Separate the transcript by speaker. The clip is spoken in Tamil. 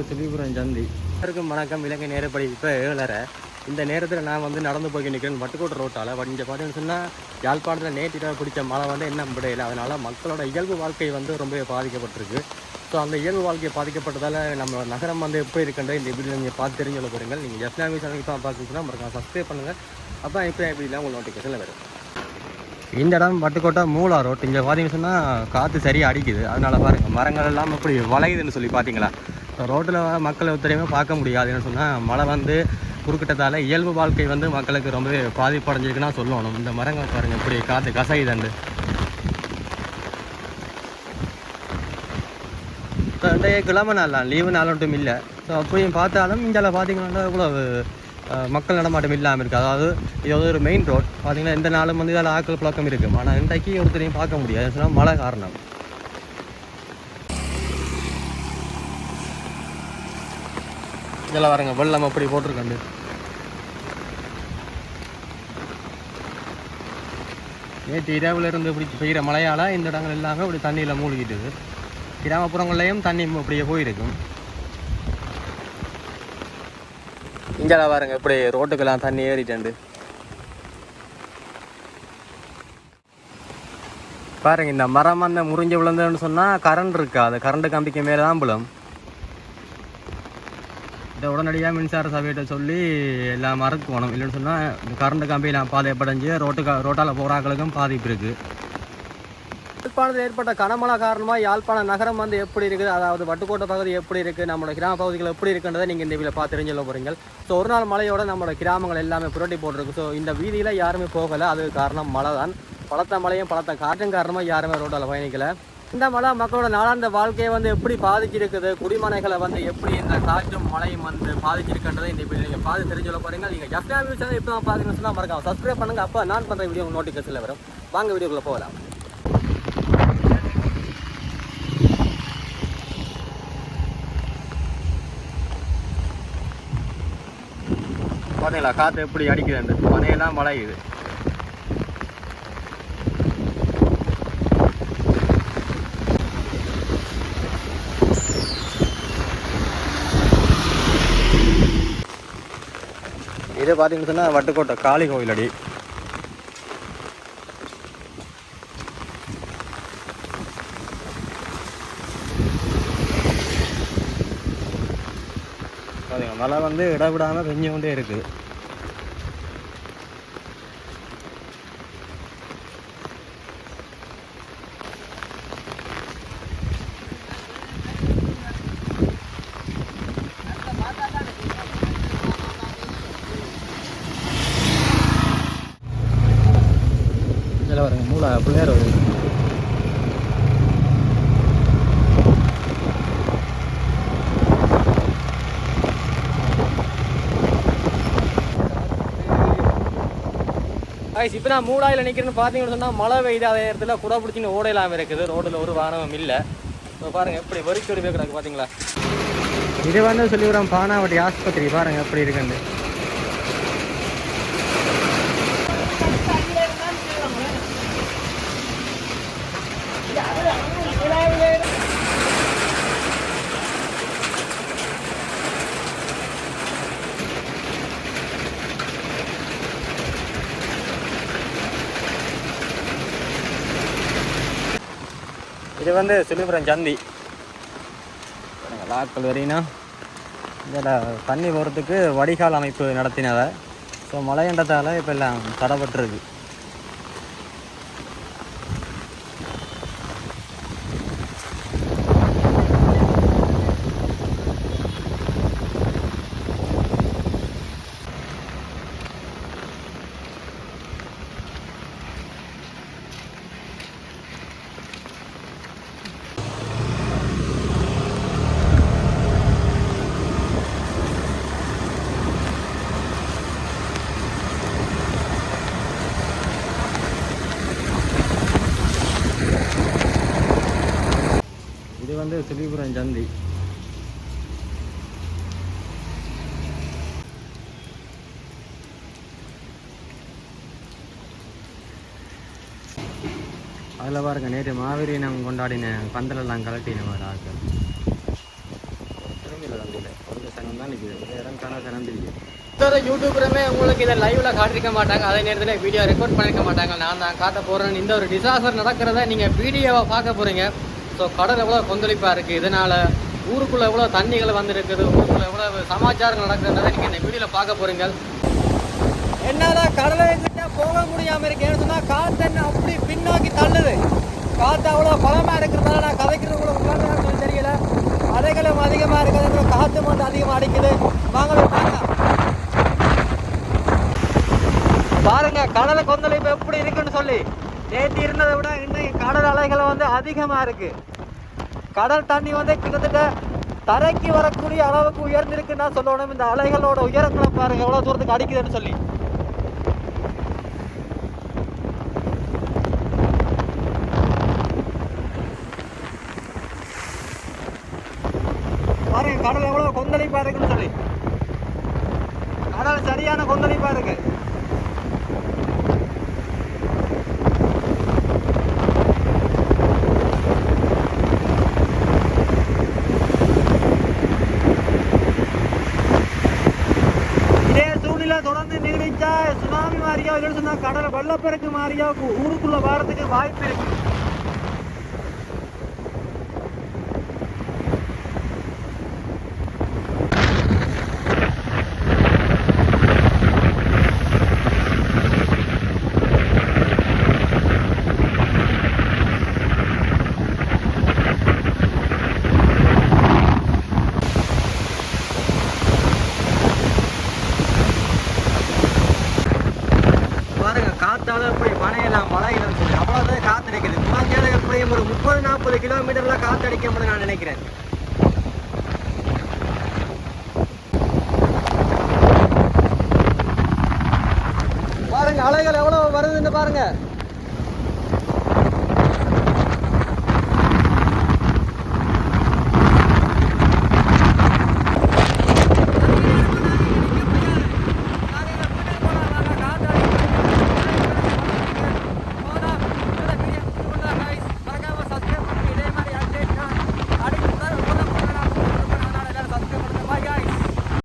Speaker 1: வந்து சந்தி எல்லாருக்கும் வணக்கம். இலங்கை நேரப்படி இப்போ ஏழரை. இந்த நேரத்தில் நான் வந்து நடந்து போய் நிற்கிறேன் வட்டுக்கோட்டை ரோட்டால் பட் இங்கே பார்த்தீங்கன்னு சொன்னால் யாழ்ப்பாணத்தில் நேற்று பிடிச்ச மழை வந்து என்ன விடையில அதனால் மக்களோட இயல்பு வாழ்க்கை வந்து ரொம்ப பாதிக்கப்பட்டிருக்கு. ஸோ அந்த இயல்பு வாழ்க்கை பாதிக்கப்பட்டதால் நம்ம நகரம் வந்து எப்படி இருக்கின்ற இந்த வீடியோ நீங்கள் பார்த்து தெரிஞ்சு சொல்ல போகிறீங்க நீங்கள் எஸ்லாமி சேனலுக்கு தான் பார்க்கணும்னா மறக்காம சப்ஸ்கிரைப் பண்ணுங்கள் அப்போ இப்போ எப்படிலாம் உங்கள் நோட்டிஃபிகேஷனில் வரும். இந்த இடம் வட்டுக்கோட்டை மூலா ரோட் இங்கே பார்த்தீங்கன்னு சொன்னால் காற்று சரியாக அடிக்குது. அதனால் பாருங்கள் மரங்கள் எல்லாம் அப்படி வளையுதுன்னு சொல்லி பார்த்தீங்களா ரோட்டில் மக்களை ஒத்துழையுமே பார்க்க முடியாது என்ன சொன்னால் மழை வந்து குறுக்கிட்டதால் இயல்பு வாழ்க்கை வந்து மக்களுக்கு ரொம்பவே பாதிப்படைஞ்சிருக்குன்னா சொல்லணும். இந்த மரங்கள் பாருங்கள் இப்படி காற்று கசையுதண்டு. இப்போ வந்து கிழமை நாளாம் லீவு நாள் இல்லை. ஸோ அப்படியும் பார்த்தாலும் இந்தியாவில் பார்த்தீங்கன்னா இவ்வளோ மக்கள் நடமாட்டம் இல்லாமல் இருக்குது அதாவது இது வந்து ஒரு மெயின் ரோட் பார்த்தீங்கன்னா எந்த நாளும் வந்து இதில் ஆக்கள் புழக்கம் இருக்கும் ஆனால் இன்றைக்கு ஒருத்தரையும் பார்க்க முடியாது. சொன்னால் மழை காரணம். இதெல்லாம் வரங்க வெள்ளம் அப்படி போட்டிருக்கண்டு. நேற்று இரவில் இருந்து இப்படி பெய்கிற மழையால் இந்த இடங்கள் எல்லாமே இப்படி தண்ணியில் மூழ்கிட்டுது கிராமப்புறங்கள்லையும் தண்ணி அப்படியே போயிருக்கும். இங்கே பாருங்க இப்படி ரோட்டுக்கெல்லாம் தண்ணி ஏறிட்டு பாருங்க இந்த மரம் அந்த முறிஞ்சு விழுந்ததுன்னு சொன்னால் கரண்ட் இருக்கா? அது கரண்ட் கம்பிக்கு மேலே தான் விழும். இதை உடனடியாக மின்சார சபையிட்ட சொல்லி எல்லாம் மறக்கணும். இல்லைன்னு சொன்னால் இந்த கரண்ட் கம்பியில் பாதைப்படைஞ்சு ரோட்டுக்கு ரோட்டால் போகிறாக்களுக்கும் பாதிப்பு இருக்குது யாழ்ப்பாணத்தில் ஏற்பட்ட கனமழை காரணமாக யாழ்ப்பாண நகரம் வந்து எப்படி இருக்குது? அதாவது வட்டுக்கோட்டை பகுதி எப்படி இருக்குது நம்மளோட கிராம பகுதிகள் எப்படி இருக்குன்றதை நீங்கள் இந்த வீடியோ பார்த்து தெரிஞ்சுள்ள போகிறீங்க ஸோ ஒரு நாள் மழையோட நம்மளோட கிராமங்கள் எல்லாமே புரட்டி போட்டிருக்கு. ஸோ இந்த வீதியில் யாருமே போகலை. அது காரணம் மழை தான் பலத்த மழையும் பலத்த காற்றும் காரணமாக யாருமே ரோட்டால் பயணிக்கலை. இந்த மழை மக்களோட நாளாந்த வாழ்க்கையை வந்து எப்படி பாதிச்சிருக்குது? குடிமனைகளை வந்து எப்படி இந்த காற்றும் மழையும் வந்து பாதிச்சிருக்குன்றதை இந்த வீடியோ நீங்கள் பார்த்து தெரிஞ்சுள்ள போகிறீங்க நீங்கள் எஃப்டிஆர் நியூஸ் சேனல் இப்போ பார்த்துக்கணும்னு சொன்னால் மறக்காம சப்ஸ்கிரைப் பண்ணுங்கள் அப்போ நான் பண்ணுற வீடியோ உங்களுக்கு நோட்டிஃபிகேஷனில் வரும். வாங்க வீடியோக்குள்ளே போகலாம். பார்த்தீங்களா காற்று எப்படி அடிக்குது அந்த பனையெல்லாம் மழையுது இது பார்த்தீங்கன்னு சொன்னால் வட்டுக்கோட்டை காளி கோவில் அடி மழை வந்து இடவிடாமல் பெஞ்சு கொண்டே இருக்குது மூளை பிள்ளையார் ஐஸ் இப்போ நான் மூடாயில் நிற்கிறேன்னு பார்த்தீங்கன்னு சொன்னால் மழை பெய்யுது இடத்துல குடை பிடிச்சின்னு ஓடையெல்லாம் இருக்குது. ரோட்டில் ஒரு வாகனமும் இல்லை. இப்போ பாருங்கள் எப்படி வரிச்சோடி போய் கிடக்கு பார்த்தீங்களா இது வந்து சொல்லிவிடுறோம் பானாவட்டி ஆஸ்பத்திரி. பாருங்கள் எப்படி இருக்குன்னு. இது வந்து சிலிபுரம் சந்தி. பாருங்க, லாக்கல் வரையினா இதில் தண்ணி போகிறதுக்கு வடிகால் அமைப்பு நடத்தினதை ஸோ மழையண்டத்தால் இப்போ எல்லாம் தடைப்பட்டுருக்கு வந்து சிலிபுரம் சந்தி. அதில் பாருங்க நேற்று மாவீரி நாங்கள் கொண்டாடின பந்தலெல்லாம் கலட்டின மாதிரி ஆட்கள். திரும்பிடலாம் தான் நிற்குது இடம் காண சனம் தெரியுது.
Speaker 2: யூடியூபருமே உங்களுக்கு இதை லைவ்ல காட்டிருக்க மாட்டாங்க. அதே நேரத்தில் வீடியோ ரெக்கார்ட் பண்ணிருக்க மாட்டாங்க. நான் தான் காட்ட போறேன். இந்த ஒரு டிசாஸ்டர் நடக்கிறத நீங்க வீடியோவை பார்க்க போறீங்க. ஸோ கடல் எவ்வளோ கொந்தளிப்பாக இருக்குது இதனால் ஊருக்குள்ளே எவ்வளோ தண்ணிகள் வந்திருக்குது? ஊருக்குள்ளே எவ்வளோ சமாச்சாரம் நடக்குதுன்றதை நீங்கள் இந்த வீடியோவில் பார்க்க போகிறீங்க என்னால் கடலை கிட்ட போக முடியாமல் இருக்கு ஏன்னு காற்று என்ன அப்படி பின்னோக்கி தள்ளுது. காற்று அவ்வளோ பலமாக இருக்கிறதுனால நான் கதைக்கிறது கூட உட்காந்து சொல்லி தெரியல. அலைகளும் அதிகமாக இருக்கிறது காற்று வந்து அதிகமாக அடிக்குது. வாங்க பாருங்க கடலை கொந்தளிப்பு எப்படி இருக்குன்னு சொல்லி. நேற்று இருந்ததை விட இன்னைக்கு கடல் அலைகள் வந்து அதிகமாக இருக்குது கடல் தண்ணி வந்து கிட்டத்தட்ட தரைக்கு வரக்கூடிய அளவுக்கு உயர்ந்திருக்குன்னா சொல்லணும் இந்த அலைகளோட உயரங்களை பாருங்க எவ்வளோ தூரத்துக்கு அடிக்குதுன்னு சொல்லி. பாருங்க கடல் எவ்வளவு கொந்தளிப்பா இருக்குன்னு சொல்லி. கடல் சரியான கொந்தளிப்பா இருக்கு இதே தொடர்ந்து நீடிச்சா சுனாமி மாதிரியோ இல்லைன்னு சொன்னா கடல் வெள்ளப்பெருக்கு மாதிரியோ ஊருக்குள்ள வாரத்துக்கு வாய்ப்பு இருக்கு. பாருங்க காத்தால இப்படி மழையெல்லாம் மழையிலும் சொல்லி அவ்வளோதான் காற்று அடிக்குது முன்னாடியால எப்படியும் ஒரு முப்பது நாற்பது கிலோமீட்டர்ல காற்று அடிக்க முடியும் நான் நினைக்கிறேன். பாருங்க அலைகள் எவ்வளவு வருதுன்னு பாருங்க.